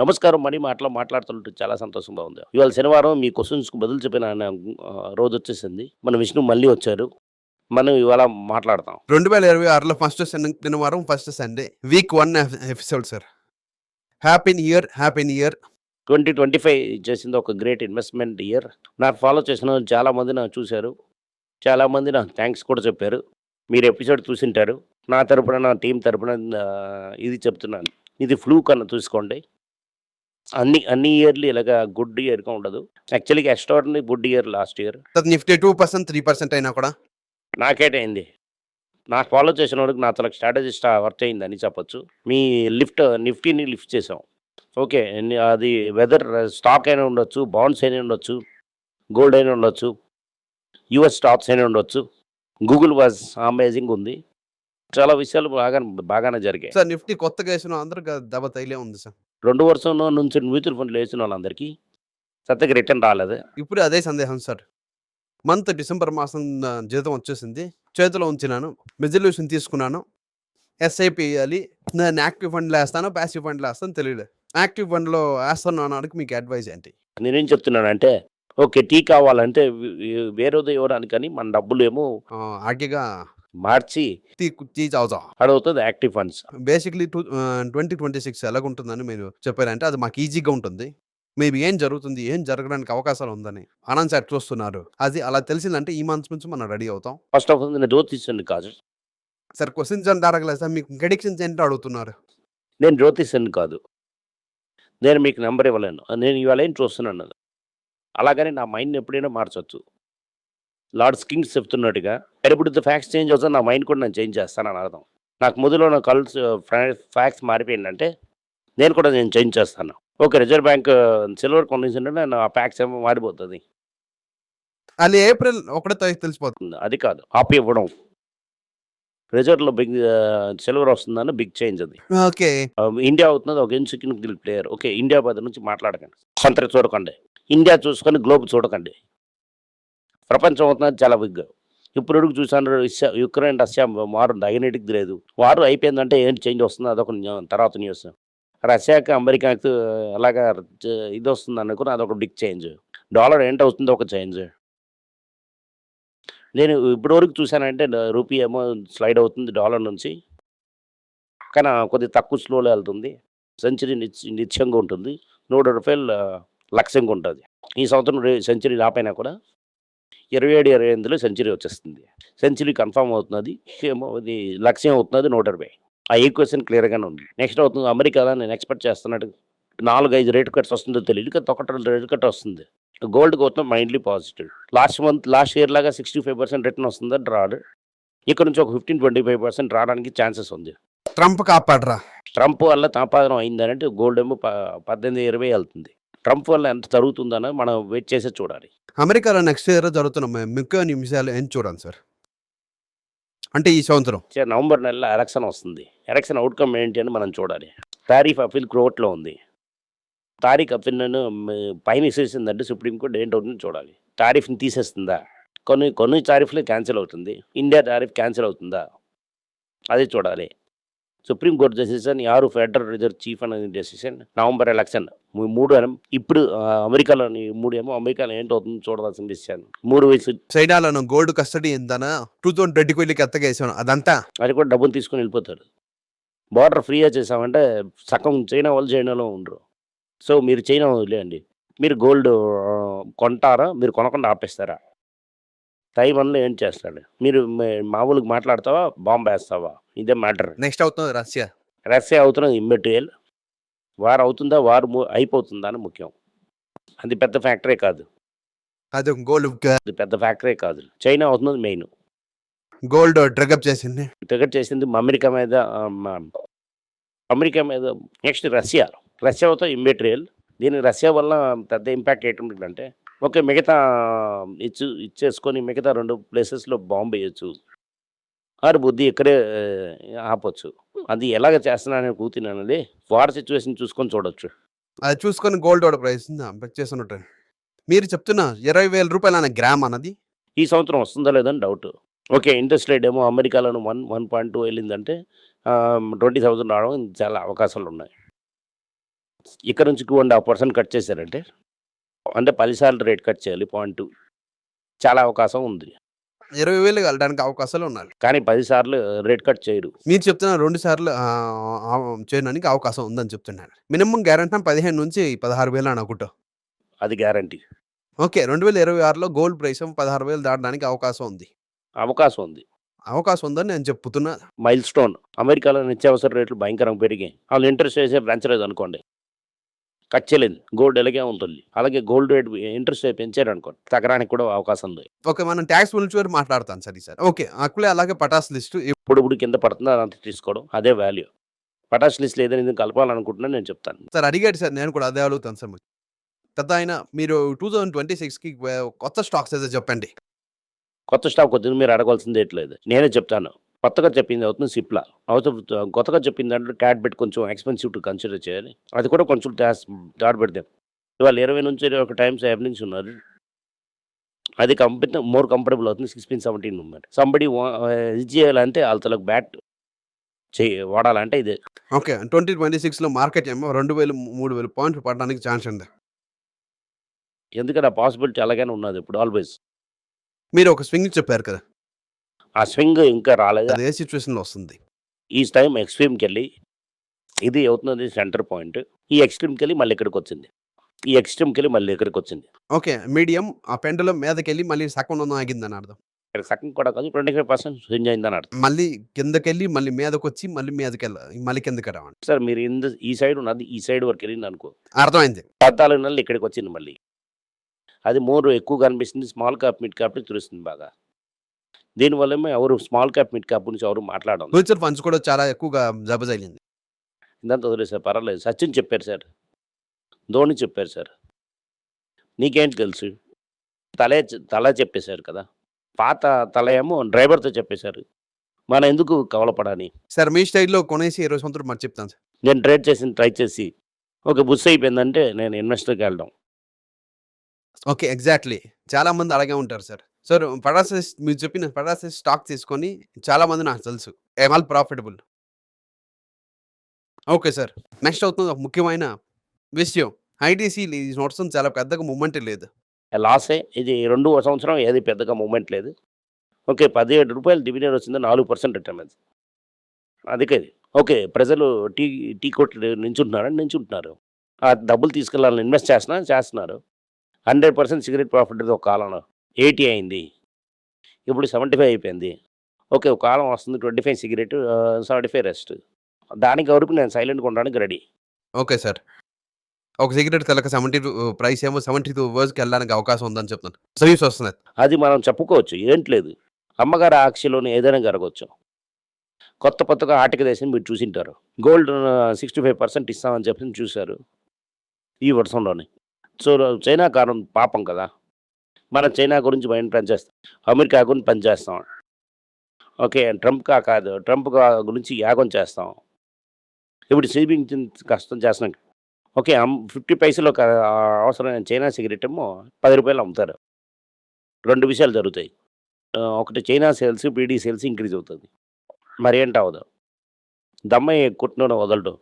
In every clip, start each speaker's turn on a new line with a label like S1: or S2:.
S1: నమస్కారం మనీ మాటలో మాట్లాడుతుంటే చాలా సంతోషంగా ఉంది ఇవాళ శనివారం మీ క్వశ్చన్స్కి బదులు చెప్పిన రోజు వచ్చేసింది. మన విష్ణు మళ్ళీ వచ్చారు. మనం ఇవాళ మాట్లాడతాం.
S2: రెండు వేల ఇరవై ఆరులో ఫస్ట్ శనివారం first Sunday. Week one episode sir. Happy year happy year.
S1: Twenty twenty five చేసింది ఒక గ్రేట్ ఇన్వెస్ట్మెంట్ ఇయర్. నాకు ఫాలో చేసిన చాలామంది నాకు చూశారు. చాలామంది నాకు థ్యాంక్స్ కూడా చెప్పారు. మీరు ఎపిసోడ్ చూసింటారు. నా తరపున నా టీం తరపున ఇది చెప్తున్నాను. ఇది ఫ్లూ కన్నా చూసుకోండి. అన్ని అన్ని ఇయర్లు ఇలాగా గుడ్ ఇయర్గా ఉండదు. యాక్చువల్గా extraordinary good year last year
S2: Nifty two percent three percent అయినా కూడా?
S1: నాకేటైంది నాకు ఫాలో చేసిన వాడికి నా తలకు స్ట్రాటజీ వర్క్ అయిందని చెప్పొచ్చు. మీ లిఫ్ట్ నిఫ్టీని లిఫ్ట్ చేసాం ఓకే అది వెదర్ స్టాక్ అయినా ఉండొచ్చు బాండ్స్ అయినా ఉండొచ్చు గోల్డ్ అయినా ఉండొచ్చు యుఎస్ స్టాక్స్ అయినా ఉండొచ్చు. గూగుల్ వాజ్ అమేజింగ్ ఉంది. చాలా విషయాలు బాగా బాగానే జరిగాయి.
S2: సార్ నిఫ్టీ కొత్తగా వేసిన అందరికి దెబ్బ తైలే ఉంది సార్.
S1: రెండు వర్షంలో నుంచి మ్యూచువల్ ఫండ్లు వేసిన వాళ్ళందరికీ సత్తకి రిటర్న్ రాలేదు.
S2: ఇప్పుడు అదే సందేహం సార్. మంత్ డిసెంబర్ మాసం ఆ, జీతం వచ్చేసింది. చేతిలో ఉంచినాను. రెజల్యూషన్ తీసుకున్నాను. ఎస్ఐపి వేయాలి నేను యాక్టివ్ ఫండ్లో వేస్తాను ప్యాసివ్ ఫండ్లో వేస్తాను తెలియదు యాక్టివ్ ఫండ్లో వేస్తాను అన్నానికి మీకు అడ్వైజ్ ఏంటి?
S1: నేనేం చెప్తున్నానంటే ఓకే టీ కావాలంటే వేరేది ఇవ్వడానికి కానీ మన డబ్బులు ఏమో
S2: ఆ,
S1: మార్చి అడుగుతుంది active funds.
S2: Basically to twenty twenty six ఎలాగుంటుందని మీరు చెప్పారంటే అది మాకు ఈజీగా ఉంటుంది. మేబీ ఏం జరుగుతుంది ఏం జరగడానికి అవకాశాలు ఉందని ఆనంద్ సార్ చూస్తున్నారు. అది అలా తెలిసిందంటే ఈ మంత్ నుంచి మనం రెడీ అవుతాం.
S1: ఫస్ట్ ఆఫ్ ఆల్ నేను జ్యోతిష్యుని కాదు.
S2: సార్ క్వశ్చన్స్ అంటే అడగలేదు సార్ మీకు ప్రెడిక్షన్స్ ఏంటో అడుగుతున్నారు.
S1: నేను జ్యోతిష్యుని కాదు. నేను మీకు నెంబర్ ఇవ్వలేను. నేను ఇవాళ ఏం చూస్తున్నాను అలాగని నా మైండ్ ఎప్పుడైనా మార్చొచ్చు. లార్డ్స్ కింగ్స్ చెప్తున్నట్టుగా ఎప్పుడు ఫ్యాక్ట్స్ చేంజ్ అవుతుంది నా మైండ్ కూడా నేను చేంజ్ చేస్తానని అర్థం. నాకు మొదలో నా కల్స్ ఫ్యాక్ట్స్ మారిపోయిందంటే నేను కూడా నేను చేంజ్ చేస్తాను. ఓకే రిజర్వ్ బ్యాంక్ సిల్వర్ కొనేసింటే నా ఫ్యాక్ట్స్ ఏమో మారిపోతుంది.
S2: అది ఏప్రిల్ ఒకటే తారీఖు తెలిసిపోతుంది.
S1: అది కాదు ఆపి ఇవ్వడం. రిజర్వ్లో బిగ్ సిల్వర్ వస్తుందని బిగ్ చేంజ్ అది.
S2: ఓకే.
S1: ఇండియా అవుతున్నది ఒక ఇన్సిక్యూనిటీ ప్లేయర్. ఓకే ఇండియా పది నుంచి మాట్లాడకండి. సంతరి చూడకండి. ఇండియా చూసుకొని గ్లోబ్ చూడకండి. ప్రపంచం అవుతున్నది చాలా బిగ్ ఇప్పుడు చూసాను యుక్రెయిన్ రష్యా వారు డైనటిక్ లేదు. వారు అయిపోయిందంటే ఏంటి చేంజ్ వస్తుంది? అదొక న్యూ- తర్వాత న్యూస్ రష్యాకి అమెరికాకి అలాగా ఇది వస్తుంది అనుకుని అదొక బిగ్ చేంజ్ డాలర్ ఏంటి అవుతుందో ఒక చేంజ్ నేను ఇప్పటివరకు చూశానంటే రూపీ ఏమో స్లైడ్ అవుతుంది డాలర్ నుంచి. కానీ కొద్దిగా తక్కువ స్లోలో వెళ్తుంది. సెంచరీ నిత్యంగా ఉంటుంది. నూట రూపాయలు లక్ష్యంగా ఉంటుంది. ఈ సంవత్సరం సెంచరీ రాపోయినా కూడా. ఇరవై ఏడు ఇరవై ఎనిమిదిలో సెంచరీ వచ్చేస్తుంది. సెంచరీ కన్ఫర్మ్ అవుతున్నది ఏమో ఇది లక్ష్యం అవుతున్నది నూట ఇరవై. ఆ ఈక్వేషన్ క్లియర్గానే ఉంది. నెక్స్ట్ అవుతుంది అమెరికాలో నేను ఎక్స్పెక్ట్ చేస్తున్నట్టు నాలుగు ఐదు రేట్ కట్స్ వస్తుందో తెలియదు కానీ ఒకటి రేట్ కట్ వస్తుంది. గోల్డ్ కోసం mainly positive. Last month last year లాగా సిక్స్టీ ఫైవ్ పర్సెంట్ రిటర్న్ వస్తుందని రాడు ఇక్కడ నుంచి ఒక ఫిఫ్టీన్ ట్వంటీ ఫైవ్ పర్సెంట్ రావడానికి ఛాన్సెస్ ఉంది.
S2: ట్రంప్ కాపాడరా.
S1: ట్రంప్ వల్ల తాపాదనం అయిందనంటే గోల్డ్ ఏమో పద్దెనిమిది ఇరవై వెళ్తుంది. ట్రంప్ వల్ల ఎంత జరుగుతుందని మనం వెయిట్ చేసే చూడాలి.
S2: అమెరికాలో నెక్స్ట్ ఇయర్ జరుగుతున్న ముఖ్య నిమిషాలు ఏం చూడండి సార్? అంటే ఈ సంవత్సరం.
S1: నవంబర్ నెలలో ఎలక్షన్ వస్తుంది. ఎలక్షన్ అవుట్కమ్ ఏంటి అని మనం చూడాలి. తారీఫ్ అపీల్ కోర్టులో ఉంది. తారీఖ్ అపీల్ పైన ఇసేసిందంటే సుప్రీంకోర్టు ఏంటవుతుందో చూడాలి. టారిఫ్ని తీసేస్తుందా? కొన్ని కొన్ని టారిఫ్లు క్యాన్సిల్ అవుతుంది. ఇండియా టారిఫ్ క్యాన్సిల్ అవుతుందా? అది చూడాలి. సుప్రీంకోర్టు డెసిషన్ యారు ఫెడరల్ రిజర్వ్ చీఫ్ అనే డెసిషన్ నవంబర్ ఎలక్షన్. మూడు ఇప్పుడు అమెరికాలోని మూడు ఏమో అమెరికాలో ఏంటవుతుందో చూడాల్సిన డెసిషన్ మూడు వయసు
S2: చైనాలో గోల్డ్ కస్టడీ ఎంతనా టూ థౌసండ్ ట్వంటీకి వెళ్ళి వేసాను అదంతా.
S1: అది కూడా డబ్బులు తీసుకొని వెళ్ళిపోతారు. బార్డర్ ఫ్రీగా చేసామంటే సగం చైనా వాళ్ళు చైనాలో ఉండరు. సో మీరు చైనా వదిలేయండి. మీరు గోల్డ్ కొంటారా? మీరు కొనకుండా ఆపేస్తారా? తైవాన్లో ఏం చేస్తాడు? మీరు మామూలుగా మాట్లాడతావా? బాంబు వేస్తావా? ఇదే మ్యాటర్.
S2: నెక్స్ట్ అవుతుంది రష్యా.
S1: రష్యా అవుతున్నది ఇమ్మెటీరియల్ వారు అవుతుందా? వారు అయిపోతుందా అని ముఖ్యం. అది పెద్ద ఫ్యాక్టరీ కాదు.
S2: అది గోల్డ్
S1: అది పెద్ద ఫ్యాక్టరీ కాదు. చైనా అవుతున్నది మెయిన్.
S2: గోల్డ్ డ్రగప్ చేసింది.
S1: టికెట్ చేసింది అమెరికా మీద అమెరికా మీద నెక్స్ట్ రష్యా. రష్యాతో ఇమ్మెటీరియల్ దీని రష్యా వల్ల పెద్ద ఇంపాక్ట్ ఏంటంటే ఓకే. మిగతా ఇచ్చు ఇచ్చేసుకొని మిగతా రెండు ప్లేసెస్లో బాంబు వేయచ్చు ఆరు బుద్ధి ఇక్కడే ఆపొచ్చు. అది ఎలాగ చేస్తున్నానని కూతున్నది వార్ సిచ్యువేషన్ చూసుకొని చూడొచ్చు.
S2: అది చూసుకొని గోల్డ్ ఆర్డర్ ప్రైస్ చేస్తున్నట్టు మీరు చెప్తున్న ఇరవై వేల రూపాయలు అన్న గ్రామ్ అన్నది?
S1: ఈ సంవత్సరం వస్తుందో లేదని డౌట్. ఓకే ఇంట్రెస్ట్ రేట్ ఏమో అమెరికాలో వన్ వన్ పాయింట్ టూ వెళ్ళిందంటే ట్వంటీ థౌజండ్ రావడం చాలా అవకాశాలు ఉన్నాయి ఇక్కడ నుంచి two and half percent cut చేశారంటే? అంటే పదిసార్లు రేట్ కట్ చేయాలి పాయింట్. చాలా అవకాశం ఉంది.
S2: ఇరవై వేలు వెళ్ళడానికి అవకాశాలు ఉన్నాయి.
S1: కానీ పదిసార్లు రేట్ కట్ చేయరు.
S2: మీరు చెప్తున్న రెండు సార్లు చేయడానికి అవకాశం ఉందని చెప్తున్నారు. మినిమం గ్యారంటీ పదిహేను నుంచి పదహారు వేలు అని అనుకుంటా
S1: అది గ్యారంటీ.
S2: ఓకే రెండు వేల ఇరవై ఆరులో గోల్డ్ ప్రైస్ పదహారు వేలు దాటడానికి అవకాశం ఉంది.
S1: అవకాశం ఉంది.
S2: అవకాశం ఉందని నేను చెప్తున్నా.
S1: మైల్ స్టోన్ అమెరికాలో నిత్యావసర రేట్లు భయంకరంగా పెరిగాయి. వాళ్ళు ఇంట్రెస్ట్ వేసే పెంచలేదు అనుకోండి కట్ చేయలేదు గోల్డ్ ఎలాగే ఉంటుంది. అలాగే గోల్డ్ రేట్ ఇంట్రెస్ట్ పెంచారు అనుకోండి తగ్గడానికి కూడా అవకాశం ఉంది
S2: ఓకే మనం ట్యాక్స్ గురించి కూడా మాట్లాడతాం. సార్ ఈసారి ఓకే అక్కడే అలాగే పటాస్ లిస్ట్
S1: ఇప్పుడు ఇప్పుడు కింద పడుతుందో? అంత తీసుకోవడం. అదే వాల్యూ పటాస్ లిస్ట్ ఏదైనా కలపాలనుకుంటున్నా నేను చెప్తాను.
S2: సార్ అడిగాడు సార్ నేను కూడా అదే అడుగుతాను సార్. పెద్ద ఆయన మీరు టూ థౌజండ్ ట్వంటీ సిక్స్కి కొత్త స్టాక్స్ అయితే చెప్పండి.
S1: కొత్త స్టాక్ వచ్చింది మీరు అడగాల్సింది ఏట్లేదు. నేనే చెప్తాను. కొత్తగా చెప్పింది అవుతుంది సిప్లా. అవసరం కొత్తగా చెప్పింది అంటే క్యాట్ పెట్టి కొంచెం ఎక్స్పెన్సివ్ టు కన్సిడర్ చేయాలి. అది కూడా కొంచెం ట్యాస్ టాట్ పెడతాం. ఇవాళ ఇరవై నుంచి ఇరవై ఒక టైమ్స్ ఎర్నింగ్స్ ఉన్నారు. అది కంపెనీ మోర్ కంఫర్టబుల్ అవుతుంది. సిక్స్టీన్ సెవెంటీన్ ఉన్నారు సంబడి ఇది చేయాలంటే వాళ్ళకి బ్యాట్ చేయ వాడాలంటే ఇదే.
S2: ఓకే ట్వంటీ ట్వంటీ సిక్స్లో మార్కెట్ ఏమో రెండు వేలు మూడు వేలు పాయింట్లు పడడానికి ఛాన్స్ ఉంది?
S1: ఎందుకంటే ఆ పాసిబిలిటీ అలాగనే ఉన్నది ఇప్పుడు ఆల్వేస్
S2: మీరు ఒక స్వింగ్ చెప్పారు కదా.
S1: ఆ స్వింగ్ ఇంకా రాలేదు?
S2: అది ఏ సిచ్యువేషన్లో వస్తుంది.
S1: ఈ టైం ఎక్స్ట్రీమ్కి వెళ్ళి ఇది అవుతున్నది సెంటర్ పాయింట్. ఈ ఎక్స్ట్రీమ్కి వెళ్ళి మళ్ళీ ఇక్కడికి వచ్చింది ఈ ఎక్స్ట్రీమ్కి వెళ్ళి మళ్ళీ ఇక్కడికి వచ్చింది
S2: ఓకే మీడియం ఆ పెండలం మీదకి వెళ్ళి మళ్ళీ సగం ఆగిందని అర్థం.
S1: ఇక్కడ సగం కూడా కాదు ట్వంటీ ఫైవ్ పర్సెంట్ స్వింగ్ అయిందని అర్థం.
S2: మళ్ళీ కిందకెళ్ళి మళ్ళీ మీదకి వచ్చి మళ్ళీ మీదకి వెళ్ళాలి మళ్ళీ కిందకి రావండి
S1: సార్ మీరు ఇంద ఈ సైడ్ ఉన్నది ఈ సైడ్ వరకు వెళ్ళింది అనుకో.
S2: అర్థమైంది.
S1: పద్నాలుగు నెలలు ఇక్కడికి వచ్చింది మళ్ళీ. అది మోర్ ఎక్కువ కనిపిస్తుంది స్మాల్ క్యాప్ మిడ్ క్యాప్ తెలుస్తుంది బాగా. దీనివల్ల ఎవరు స్మాల్ క్యాప్ మిడ్ క్యాప్ గురించి ఎవరు మాట్లాడడం
S2: ఫ్యూచర్ ఫండ్స్ కూడా చాలా ఎక్కువగా జబజైలింది
S1: ఇదంతా వదిలేదు పర్వాలేదు. సచిన్ చెప్పారు సార్. ధోని చెప్పారు సార్. నీకేంటి తెలుసు? తలే తల చెప్పేశారు కదా. పాత తల ఏమో డ్రైవర్తో చెప్పేశారు. మనం ఎందుకు కవలపడాలి?
S2: సార్ మీ స్టైల్లో కొనేసి ఇరవై సంవత్సరం మరి చెప్తాను సార్.
S1: నేను ట్రేడ్ చేసి ట్రై చేసి ఒక బుస్ అయిపోయిందంటే నేను ఇన్వెస్టర్కి వెళ్ళడం
S2: ఓకే ఎగ్జాక్ట్లీ. చాలా మంది అలాగే ఉంటారు సార్. సార్ పడాసెస్ మీరు చెప్పిన పడాసెస్ స్టాక్ తీసుకొని చాలా మంది నాకు తెలుసు. ఏమాల్ ప్రాఫిటబుల్. Okay sir. నెక్స్ట్ అవుతుంది ఒక ముఖ్యమైన విషయం. ఐటీసీ నోట్స్ చాలా పెద్దగా మూమెంట్ లేదు.
S1: లాసే ఇది రెండు సంవత్సరం ఏది పెద్దగా మూమెంట్ లేదు. ఓకే పదిహేడు రూపాయలు డివిడెండ్ వచ్చింది నాలుగు పర్సెంట్ రిటర్న్ అది అందుకే ఓకే ప్రజలు టీ టీ కొట్లు నించుంటున్నారని నించుంటున్నారు. ఆ డబ్బులు తీసుకెళ్ళాలని ఇన్వెస్ట్ చేస్తున్నా చేస్తున్నారు. హండ్రెడ్ పర్సెంట్ సిగరెట్ ప్రాఫిట్ ఒక కాలం ఎయిటీ అయింది. ఇప్పుడు సెవెంటీ ఫైవ్ అయిపోయింది. ఓకే ఒక కాలం వస్తుంది twenty five cigarette seventy five rest. దానికి వరకు నేను సైలెంట్గా ఉండడానికి రెడీ.
S2: Okay sir. ఒక సిగరెట్ తెలక సెవెంటీ టూ ప్రైస్ ఏమో సెవెంటీ టూ వర్స్కి వెళ్ళడానికి అవకాశం ఉందని చెప్తాను సర్వీస్ వస్తుంది
S1: అది మనం చెప్పుకోవచ్చు ఏంటి లేదు. అమ్మగారి ఆక్షిలోని ఏదైనా జరగవచ్చు. కొత్త కొత్తగా ఆర్థిక దేశం మీరు చూసింటారు. గోల్డ్ సిక్స్టీ ఫైవ్ పర్సెంట్ ఇస్తామని చెప్పి చూశారు. ఈ వర్షంలోనే. సో చైనా కారణం పాపం కదా. మనం చైనా గురించి మైండ్ పనిచేస్తాం అమెరికా గురించి పనిచేస్తాం. ఓకే ట్రంప్ కా కాదు ట్రంప్ గురించి యాగం చేస్తాం. ఇప్పుడు సేవింగ్ కష్టం చేస్తున్నాం. ఓకే ఫిఫ్టీ పైసలు ఒక అవసరమైన చైనా సిగరెట్ ఏమో పది రూపాయలు అమ్ముతారు. రెండు విషయాలు జరుగుతాయి. ఒకటి China sales beedi sales increase అవుతుంది. మరి ఏంటి అవ్వదు దమ్మాయి కుట్టిన వదలడు.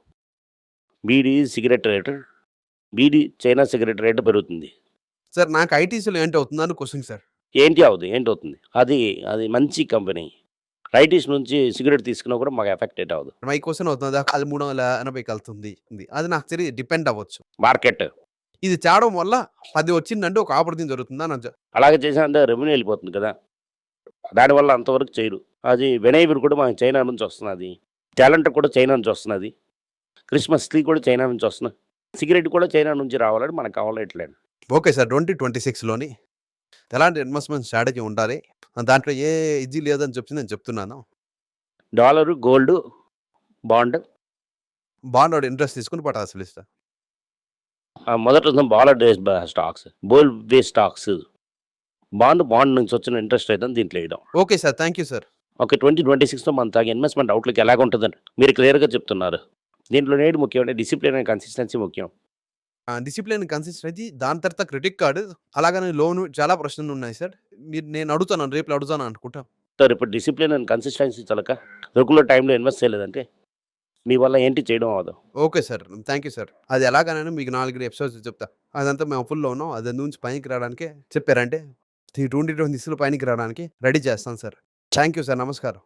S1: Beedi cigarette rate beedi China cigarette rate పెరుగుతుంది.
S2: సార్ నాకు ఐటీసీలో ఏంటి అవుతుందని క్వశ్చన్ సార్.
S1: ఏంటి అవుతుంది? ఏంటి అవుతుంది? అది అది మంచి కంపెనీ. రైటీస్ నుంచి సిగరెట్ తీసుకున్నా కూడా మాకు ఎఫెక్ట్ ఏంటి అవ్వదు.
S2: మై క్వశ్చన్ అవుతుంది. అది మూడు వందల ఎనభైకి వెళ్తుంది. అది నాకు తెలియదు. డిపెండ్ అవ్వచ్చు.
S1: మార్కెట్.
S2: ఇది తేవడం వల్ల పది వచ్చిందంటే ఒక ఆపర్చునిటీ జరుగుతుందా అని
S1: అలాగే చేసినంటే రెవెన్యూ వెళ్ళిపోతుంది కదా. దానివల్ల అంతవరకు చేయరు. అది వెనైవర్ కూడా మనకి చైనా నుంచి వస్తున్నది టాలెంట్ కూడా చైనా నుంచి వస్తున్నది క్రిస్మస్ ట్రీ కూడా చైనా నుంచి వస్తున్నది సిగరెట్ కూడా చైనా నుంచి రావాలని మనకు కావాలట్లేదు
S2: ఓకే సార్. ట్వంటీ ట్వంటీ సిక్స్లోని ఎలాంటి ఇన్వెస్ట్మెంట్ స్ట్రాటజీ ఉండాలి? దాంట్లో ఏ ఇది లేదని చెప్పి నేను చెప్తున్నాను.
S1: Dollar gold bond.
S2: Bond interest తీసుకుని పట్టాల్సి ఇస్తా.
S1: మొదట బాలర్ డేస్ స్టాక్స్. బోల్ వే స్టాక్స్. బాండ్ బాండ్ నుంచి వచ్చిన ఇంట్రెస్ట్ అయితే దీంట్లో వేయడం.
S2: Okay sir. Thank you sir.
S1: Okay twenty twenty సిక్స్లో మన తాగి ఇన్వెస్ట్మెంట్ అవుట్లుక్ ఎలాగ ఉంటుందని మీరు క్లియర్గా చెప్తున్నారు. దీంట్లో నేడు ముఖ్యం అంటే డిసిప్లిన్ అండ్ కన్సిస్టెన్సీ ముఖ్యం.
S2: డిసిప్లిన్ కన్సిస్టెన్సీ దాని తర్వాత క్రెడిట్ కార్డు. అలాగనే లోన్ చాలా ప్రశ్నలు ఉన్నాయి సార్. మీరు నేను అడుగుతాను రేపు అడుగుతాను అనుకుంటా.
S1: సార్ ఇప్పుడు డిసిప్లిన్ అండ్ కన్సిస్టెన్సీ చలక రెగ్యులర్ టైంలో ఇన్వెస్ట్ చేయలేదంటే మీ వల్ల ఏంటి చేయడం అవ్వదు
S2: okay sir. Thank you sir. అది ఎలాగనైనా మీకు నాలుగు ఎపిసోడ్స్ చెప్తా. అదంతా మేము ఫుల్లో ఉన్నాం. అది నుంచి పైకి రావడానికి చెప్పారంటే ఈ ట్వంటీ ట్వంటీ పైనకి రావడానికి రెడీ చేస్తాను సార్. Thank you sir. నమస్కారం.